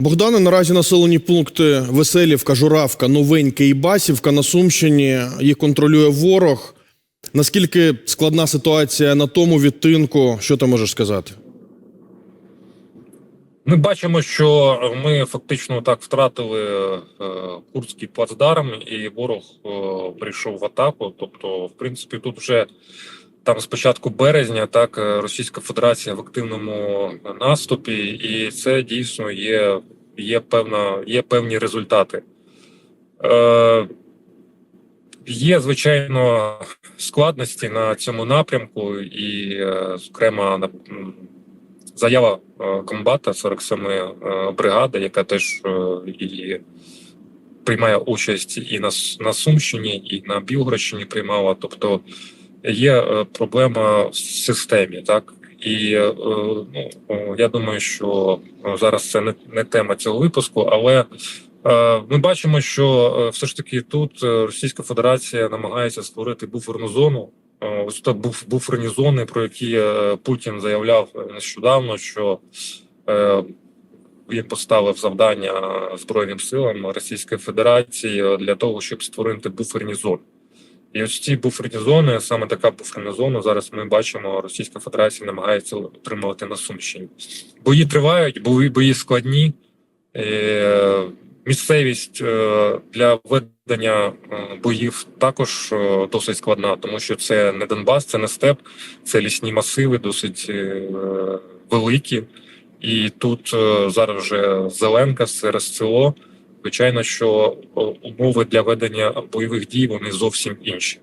Богдане, наразі населені пункти Веселівка, Журавка, Новеньке і Басівка на Сумщині. Їх контролює ворог. Наскільки складна ситуація на тому відтинку? Що ти можеш сказати? Ми бачимо, що ми фактично так втратили е, Курський плацдарм, і ворог е, прийшов в атаку. Тобто, в принципі, тут вже там з початку березня так е, Російська Федерація в активному наступі, і це дійсно є, є певна, є певні результати. Е, Є, звичайно, складності на цьому напрямку, і, е, зокрема, заява е, комбата 47 е, бригади, яка теж і приймає участь і на, на Сумщині, і на Білгородщині приймала. Тобто є е, проблема в системі, так. І е, ну, я думаю, що е, зараз це не, не тема цього випуску, але е, ми бачимо, що е, все ж таки тут е, Російська Федерація намагається створити буферну зону. Е, Ось буф, буферні зони, про які е, Путін заявляв нещодавно, що е, він поставив завдання Збройним силам Російської Федерації для того, щоб створити буферні зони. І ось ці буферні зони, саме така буферна зона, зараз ми бачимо, Російська Федерація намагається отримувати на Сумщині. Бої тривають, бої, бої складні. Е, Місцевість е, для ведення е, боїв також досить складна, тому що це не Донбас, це не степ, це лісні масиви, досить великі. І тут зараз вже Зеленка, це село. Звичайно, що умови для ведення бойових дій вони зовсім інші.